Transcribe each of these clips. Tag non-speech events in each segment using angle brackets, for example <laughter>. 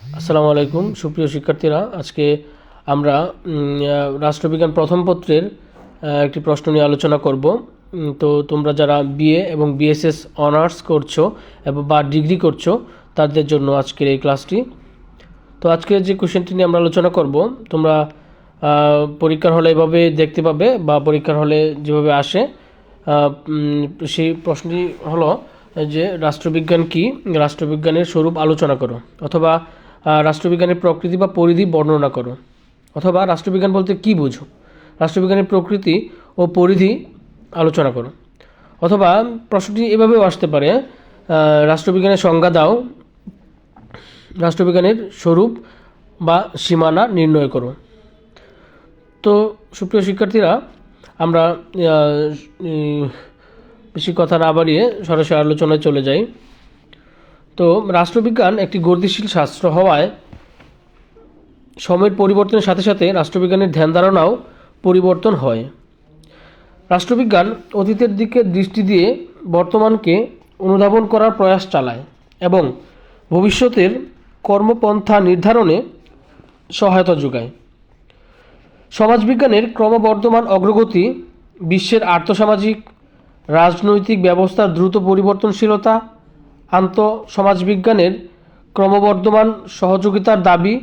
আসসালামু আলাইকুম, সুপ্রিয় শিক্ষার্থীরা। আজকে আমরা রাষ্ট্রবিজ্ঞান প্রথম পত্রের একটি প্রশ্ন নিয়ে আলোচনা করব। তো তোমরা যারা বিএ এবং বিএসএস অনার্স করছ এবং বা ডিগ্রি করছ, তাদের জন্য আজকের এই ক্লাসটি। তো আজকে যে কোশ্চেনটি নিয়ে আমরা আলোচনা করব, তোমরা পরীক্ষার হলে এভাবে দেখতে পাবে বা পরীক্ষার হলে যেভাবে আসে সেই প্রশ্নটি হলো যে, রাষ্ট্রবিজ্ঞান কি? রাষ্ট্রবিজ্ঞানের স্বরূপ আলোচনা করো। অথবা রাষ্ট্রবিজ্ঞানের প্রকৃতি বা পরিধি বর্ণনা করো। অথবা রাষ্ট্রবিজ্ঞান বলতে কি বুঝো? রাষ্ট্রবিজ্ঞানের প্রকৃতি ও পরিধি আলোচনা করো। অথবা প্রশ্নটি এভাবেও আসতে পারে রাষ্ট্রবিজ্ঞানের সংজ্ঞা দাও, রাষ্ট্রবিজ্ঞানের স্বরূপ বা সীমানা নির্ণয় করো। তো সুপ্রিয় শিক্ষার্থীরা, আমরা বেশি কথা না বাড়িয়ে সরাসরি আলোচনায় চলে যাই। তো রাষ্ট্রবিজ্ঞান একটি গতিশীল শাস্ত্র হওয়ায় সময়ের পরিবর্তনের সাথে সাথে রাষ্ট্রবিজ্ঞানের ধ্যান ধারণাও পরিবর্তন হয়। রাষ্ট্রবিজ্ঞান অতীতের দিকে দৃষ্টি দিয়ে বর্তমানকে অনুধাবন করার প্রয়াস চালায় এবং ভবিষ্যতের কর্মপন্থা নির্ধারণে সহায়তা যোগায়। সমাজবিজ্ঞানের ক্রমবর্ধমান অগ্রগতি বিশ্বের আর্থসামাজিক, রাজনৈতিক ব্যবস্থার দ্রুত পরিবর্তনশীলতা আন্ত সমাজবিজ্ঞানের ক্রমবর্ধমান সহযোগিতার দাবি,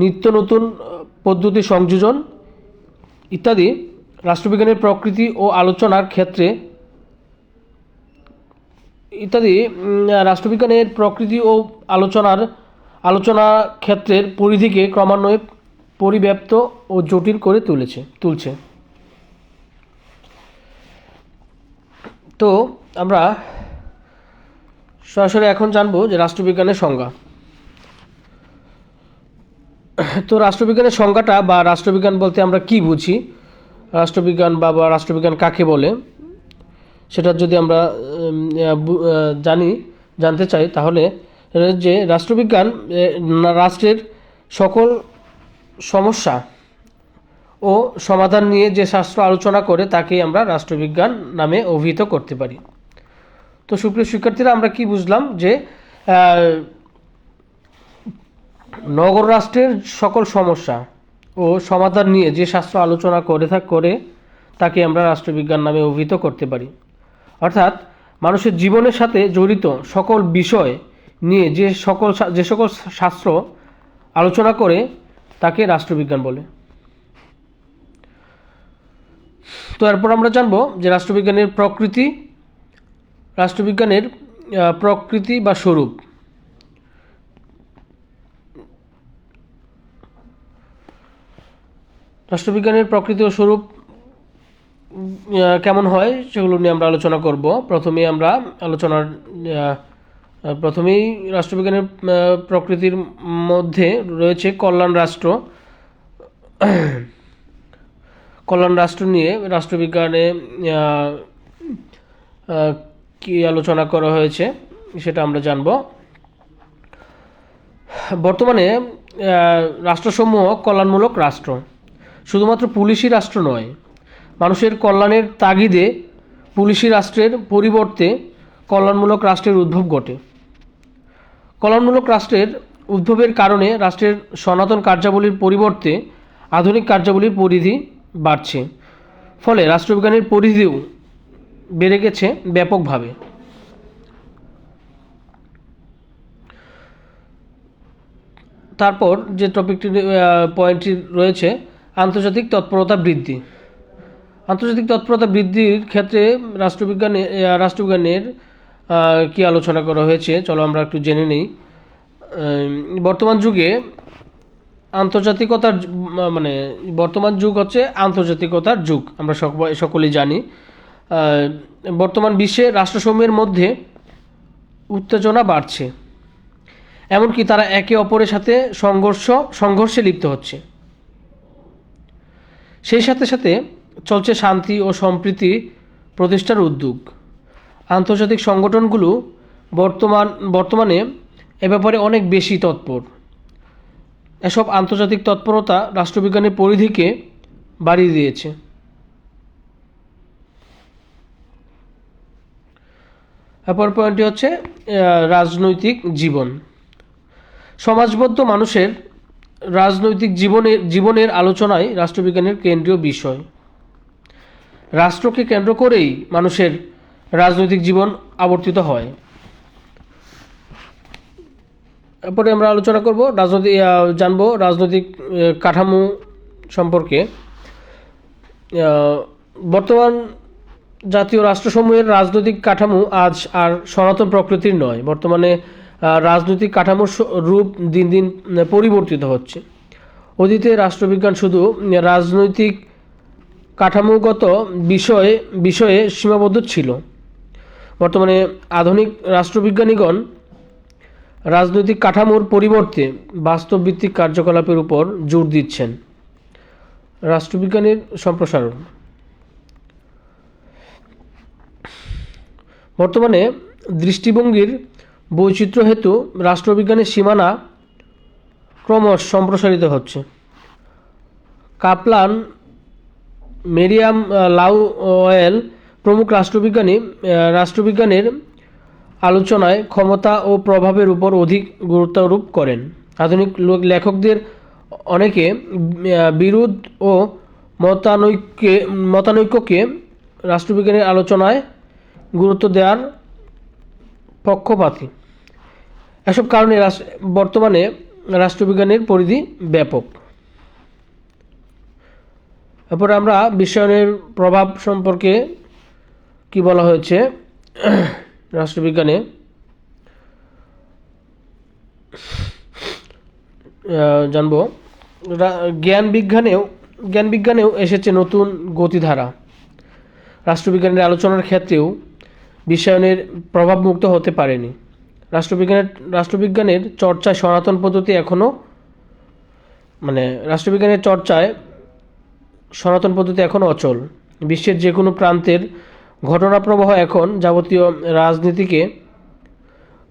নিত্য নতুন পদ্ধতি সংযোজন ইত্যাদি রাষ্ট্রবিজ্ঞানের প্রকৃতি ও আলোচনার ক্ষেত্রে ইত্যাদি রাষ্ট্রবিজ্ঞানের প্রকৃতি ও আলোচনার, আলোচনা ক্ষেত্রের পরিধিকে ক্রমান্বয়ে পরিব্যাপ্ত ও জটিল করে তুলেছে, তুলছে। তো আমরা সরাসরি এখন জানব যে রাষ্ট্রবিজ্ঞানের সংজ্ঞা। তো রাষ্ট্রবিজ্ঞানের সংজ্ঞাটা বা রাষ্ট্রবিজ্ঞান বলতে আমরা কি বুঝি? রাষ্ট্রবিজ্ঞান বা বা রাষ্ট্রবিজ্ঞান কাকে বলে? সেটা যদি আমরা জানি, জানতে চাই, তাহলে যে রাষ্ট্রবিজ্ঞান রাষ্ট্রের সকল সমস্যা ও সমাধান নিয়ে যে শাস্ত্র আলোচনা করে, তাকেই আমরা রাষ্ট্রবিজ্ঞান নামে অভিহিত করতে পারি। তো সুপ্রিয় শিক্ষার্থীরা, আমরা কি বুঝলাম যে নগর রাষ্ট্রের সকল সমস্যা ও সমাধান নিয়ে যে শাস্ত্র আলোচনা করে থাক, করে তাকে আমরা রাষ্ট্রবিজ্ঞান নামে অভিহিত করতে পারি। অর্থাৎ মানুষের জীবনের সাথে জড়িত সকল বিষয় নিয়ে যে সকল যে সকল শাস্ত্র আলোচনা করে তাকে রাষ্ট্রবিজ্ঞান বলে। তো এরপর আমরা জানব যে রাষ্ট্রবিজ্ঞানের প্রকৃতি রাষ্ট্রবিজ্ঞানের প্রকৃতি বা স্বরূপ। রাষ্ট্রবিজ্ঞানের প্রকৃতি ও স্বরূপ কেমন হয় সেগুলো নিয়ে আমরা আলোচনা করব। প্রথমে আমরা আলোচনার প্রথমেই রাষ্ট্রবিজ্ঞানের প্রকৃতির মধ্যে রয়েছে কল্যাণ রাষ্ট্র। কল্যাণ রাষ্ট্র নিয়ে রাষ্ট্রবিজ্ঞানে কি আলোচনা করা হয়েছে সেটা আমরা জানব। বর্তমানে রাষ্ট্রসমূহ কল্যাণমূলক রাষ্ট্র। শুধুমাত্র পুলিশি রাষ্ট্র নয়, মানুষের কল্যাণের তাগিদে পুলিশি রাষ্ট্রের পরিবর্তে কল্যাণমূলক রাষ্ট্রের উদ্ভব ঘটে। কল্যাণমূলক রাষ্ট্রের উদ্ভবের কারণে রাষ্ট্রের সনাতন কার্যাবলীর পরিবর্তে আধুনিক কার্যাবলীর পরিধি বাড়ছে। ফলে রাষ্ট্রবিজ্ঞানের পরিধিও বেড়ে গেছে ব্যাপকভাবে। তারপর যে টপিকটি পয়েন্টটি রয়েছে, আন্তর্জাতিক তৎপরতা বৃদ্ধি। আন্তর্জাতিক তৎপরতা বৃদ্ধির ক্ষেত্রে রাষ্ট্রবিজ্ঞানে রাষ্ট্রবিজ্ঞানের কি আলোচনা করা হয়েছে, চলো আমরা একটু জেনে নিই। বর্তমান যুগে আন্তর্জাতিকতার মানে বর্তমান যুগ হচ্ছে আন্তর্জাতিকতার যুগ, আমরা সকল সকলেই জানি। বর্তমান বিশ্বে রাষ্ট্রসমূহের মধ্যে উত্তেজনা বাড়ছে। এমনকি তারা একে অপরের সাথে সংঘর্ষ, সংঘর্ষে লিপ্ত হচ্ছে। সেই সাথে সাথে চলছে শান্তি ও সম্প্রীতি প্রতিষ্ঠার উদ্যোগ। আন্তর্জাতিক সংগঠনগুলো বর্তমান, বর্তমানে এ ব্যাপারে অনেক বেশি তৎপর। এসব আন্তর্জাতিক তৎপরতা রাষ্ট্রবিজ্ঞানের পরিধিকে বাড়িয়ে দিয়েছে। অপর পয়েন্টটি হচ্ছে রাজনৈতিক জীবন। সমাজবদ্ধ মানুষের রাজনৈতিক জীবনের জীবনের আলোচনায় রাষ্ট্রবিজ্ঞানের কেন্দ্রীয় বিষয়। রাষ্ট্রকে কেন্দ্র করেই মানুষের রাজনৈতিক জীবন আবর্তিত হয়। এরপরে আমরা আলোচনা করব রাজনৈতিক জানব রাজনৈতিক কাঠামো সম্পর্কে। বর্তমান জাতীয় রাষ্ট্রসমূহের রাজনৈতিক কাঠামো আজ আর সনাতন প্রকৃতির নয়। বর্তমানে রাজনৈতিক কাঠামোর রূপ দিন দিন পরিবর্তিত হচ্ছে। অতীতে রাষ্ট্রবিজ্ঞান শুধু রাজনৈতিক কাঠামোগত বিষয়ে বিষয়ে সীমাবদ্ধ ছিল। বর্তমানে আধুনিক রাষ্ট্রবিজ্ঞানীগণ রাজনৈতিক কাঠামোর পরিবর্তে বাস্তবভিত্তিক কার্যকলাপের উপর জোর দিচ্ছেন। রাষ্ট্রবিজ্ঞানের সম্প্রসারণ। বর্তমানে দৃষ্টিভঙ্গির বৈচিত্র্য হেতু রাষ্ট্রবিজ্ঞানের সীমানা ক্রমশ সম্প্রসারিত হচ্ছে। কাপলান, মেরিয়াম, লাউ ওয়েল প্রমুখ রাষ্ট্রবিজ্ঞানী রাষ্ট্রবিজ্ঞানের আলোচনায় ক্ষমতা ও প্রভাবের উপর অধিক গুরুত্বারোপ করেন। আধুনিক লেখকদের অনেকে বিরোধ ও মতানৈক্যে মতানৈক্যকে রাষ্ট্রবিজ্ঞানের আলোচনায় গুরুত্ব দেওয়ার পক্ষপাতী। এসব কারণে বর্তমানে রাষ্ট্রবিজ্ঞানের পরিধি ব্যাপক। এরপরে আমরা বিশ্বায়নের প্রভাব সম্পর্কে কি বলা হয়েছে, রাষ্ট্রবিজ্ঞানে। জানব। জ্ঞান বিজ্ঞানেও জ্ঞান বিজ্ঞানেও এসেছে নতুন গতিধারা। রাষ্ট্রবিজ্ঞানের আলোচনার ক্ষেত্রেও বিশ্বায়নের প্রভাবমুক্ত হতে পারেনি। রাষ্ট্রবিজ্ঞানের রাষ্ট্রবিজ্ঞানের চর্চায় সনাতন পদ্ধতি এখনও মানে রাষ্ট্রবিজ্ঞানের চর্চায় সনাতন পদ্ধতি এখন অচল। বিশ্বের যে কোনো প্রান্তের ঘটনাপ্রবাহ এখন যাবতীয় রাজনীতিকে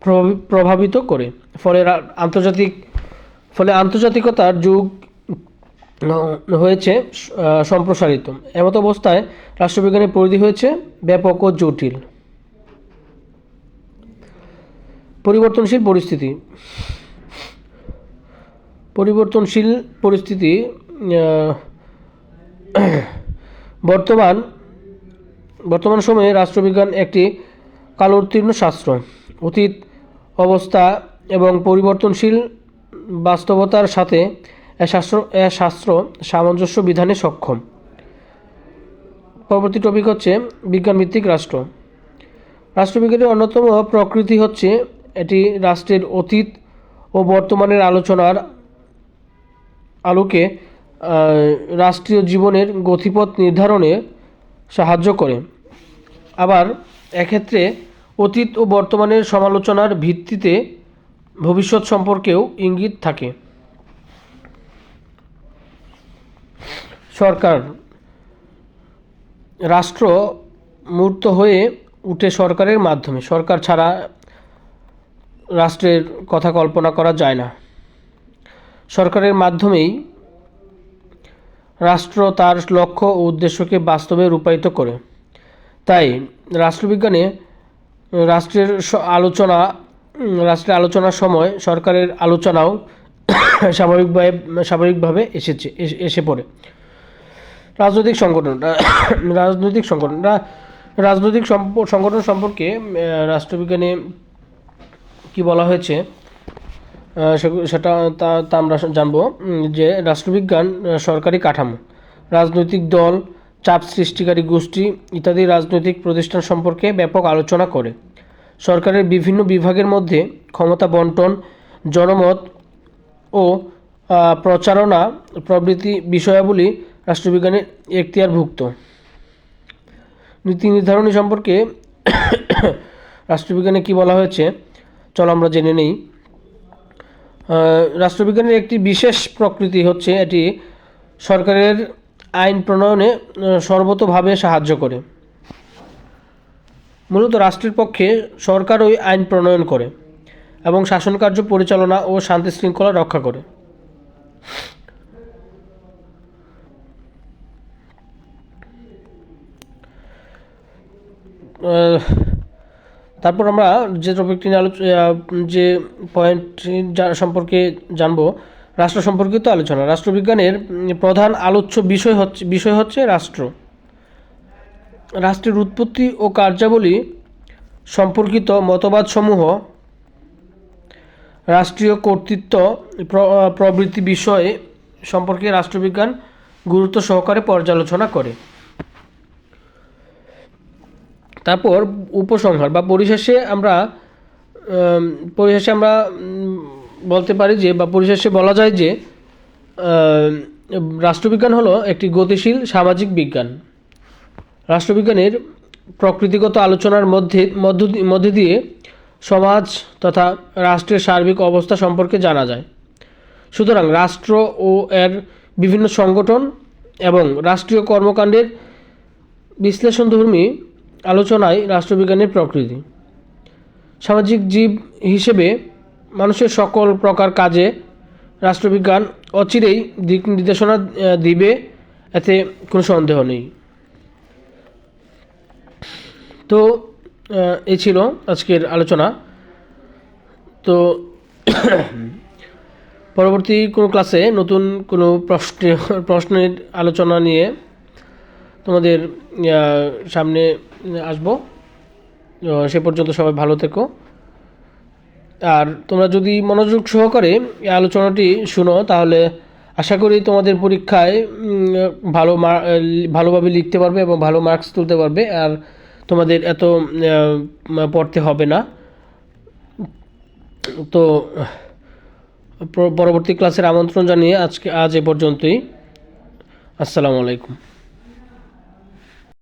প্রভাবি- প্রভাবিত করে। ফলে আন্তর্জাতিক, ফলে আন্তর্জাতিকতার যুগ হয়েছে সম্প্রসারিত। এমত অবস্থায় রাষ্ট্রবিজ্ঞানের পরিধি হয়েছে ব্যাপক ও জটিল। পরিবর্তনশীল পরিস্থিতি। পরিবর্তনশীল পরিস্থিতি বর্তমান বর্তমান সময়ে রাষ্ট্রবিজ্ঞান একটি কালোত্তীর্ণ শাস্ত্র। অতীত, অবস্থা এবং পরিবর্তনশীল বাস্তবতার সাথে শাস্ত্র, এ শাস্ত্র সামঞ্জস্য বিধানে সক্ষম। পরবর্তী টপিক হচ্ছে বিজ্ঞানভিত্তিক রাষ্ট্র। রাষ্ট্রবিজ্ঞানের অন্যতম প্রকৃতি হচ্ছে এটি রাষ্ট্রের অতীত ও বর্তমানের আলোচনার আলোকে রাষ্ট্রীয় জীবনের গতিপথ নির্ধারণে সাহায্য করে। আবার এক্ষেত্রে অতীত ও বর্তমানের সমালোচনার ভিত্তিতে ভবিষ্যৎ সম্পর্কেও ইঙ্গিত থাকে। সরকার, রাষ্ট্র মূর্ত হয়ে উঠে সরকারের মাধ্যমে। সরকার ছাড়া রাষ্ট্রের কথা কল্পনা করা যায় না। সরকারের মাধ্যমেই রাষ্ট্র তার লক্ষ্য ও উদ্দেশ্যকে বাস্তবে রূপায়িত করে। তাই রাষ্ট্রবিজ্ঞানে রাষ্ট্রের আলোচনা, রাষ্ট্রের আলোচনার সময় সরকারের আলোচনাও স্বাভাবিকভাবে স্বাভাবিকভাবে এসেছে, এসে- পড়ে। রাজনৈতিক সংগঠন রাজনৈতিক সংগঠন রাজনৈতিক সংগঠন সম্পর্কে রাষ্ট্রবিজ্ঞানে বলা হয়েছে সেটা তা আমরা জানব যে রাষ্ট্রবিজ্ঞান সরকারি কাঠামো, রাজনৈতিক দল, চাপ সৃষ্টিকারী গোষ্ঠী ইত্যাদি রাজনৈতিক প্রতিষ্ঠান সম্পর্কে ব্যাপক আলোচনা করে। সরকারের বিভিন্ন বিভাগের মধ্যে ক্ষমতা বন্টন, জনমত ও প্রচারণা প্রভৃতি বিষয়াবলী রাষ্ট্রবিজ্ঞানের এখতিয়ারভুক্ত। নীতি নির্ধারণী সম্পর্কে <coughs> রাষ্ট্রবিজ্ঞানে কি বলা হয়েছে চলো আমরা জেনে নেই। রাষ্ট্রবিজ্ঞানের একটি বিশেষ প্রকৃতি হচ্ছে এটি সরকারের আইন প্রণয়নে সর্বতোভাবে সাহায্য করে। মূলত রাষ্ট্রের পক্ষে সরকার ওই আইন প্রণয়ন করে এবং শাসনকার্য পরিচালনা ও শান্তি শৃঙ্খলা রক্ষা করে। তারপর আমরা যে টপিকটি নিয়ে আলোচ আহ, যে পয়েন্ট সম্পর্কে জানব রাষ্ট্র সম্পর্কিত আলোচনা। রাষ্ট্রবিজ্ঞানের প্রধান আলোচ্য বিষয় হচ্ছে বিষয় হচ্ছে রাষ্ট্র। রাষ্ট্রের উৎপত্তি ও কার্যাবলী সম্পর্কিত মতবাদসমূহ রাষ্ট্রীয় কর্তৃত্ব প্রভৃতি বিষয়ে সম্পর্কে রাষ্ট্রবিজ্ঞান গুরুত্ব সহকারে পর্যালোচনা করে। তারপর উপসংহার বা পরিশেষে আমরা পরিশেষে আমরা বলতে পারি যে বা পরিশেষে বলা যায় যে রাষ্ট্রবিজ্ঞান হলো একটি গতিশীল সামাজিক বিজ্ঞান। রাষ্ট্রবিজ্ঞানের প্রকৃতিগত আলোচনার মধ্যে মধ্যে দিয়ে সমাজ তথা রাষ্ট্রের সার্বিক অবস্থা সম্পর্কে জানা যায়। সুতরাং রাষ্ট্র ও এর বিভিন্ন সংগঠন এবং রাষ্ট্রীয় কর্মকাণ্ডের বিশ্লেষণধর্মী আলোচনায় রাষ্ট্রবিজ্ঞানের প্রকৃতি। সামাজিক জীব হিসেবে মানুষের সকল প্রকার কাজে রাষ্ট্রবিজ্ঞান অচিরেই দিক নির্দেশনা দিবে, এতে কোনো সন্দেহ নেই। তো এ ছিল আজকের আলোচনা। তো, পরবর্তী কোনো ক্লাসে নতুন কোনো প্রশ্ন, প্রশ্নের আলোচনা নিয়ে তোমাদের সামনে আসব। সে পর্যন্ত সবাই ভালো থেকো। আর তোমরা যদি মনোযোগ সহকারে এই আলোচনাটি শুনো, তাহলে আশা করি তোমাদের পরীক্ষায় ভালো ভালোভাবে লিখতে পারবে এবং ভালো মার্কস তুলতে পারবে। আর তোমাদের এত পড়তে হবে না। তো, পরবর্তী ক্লাসের আমন্ত্রণ জানিয়ে আজকে, আজ এ পর্যন্তই। আসসালামু আলাইকুম।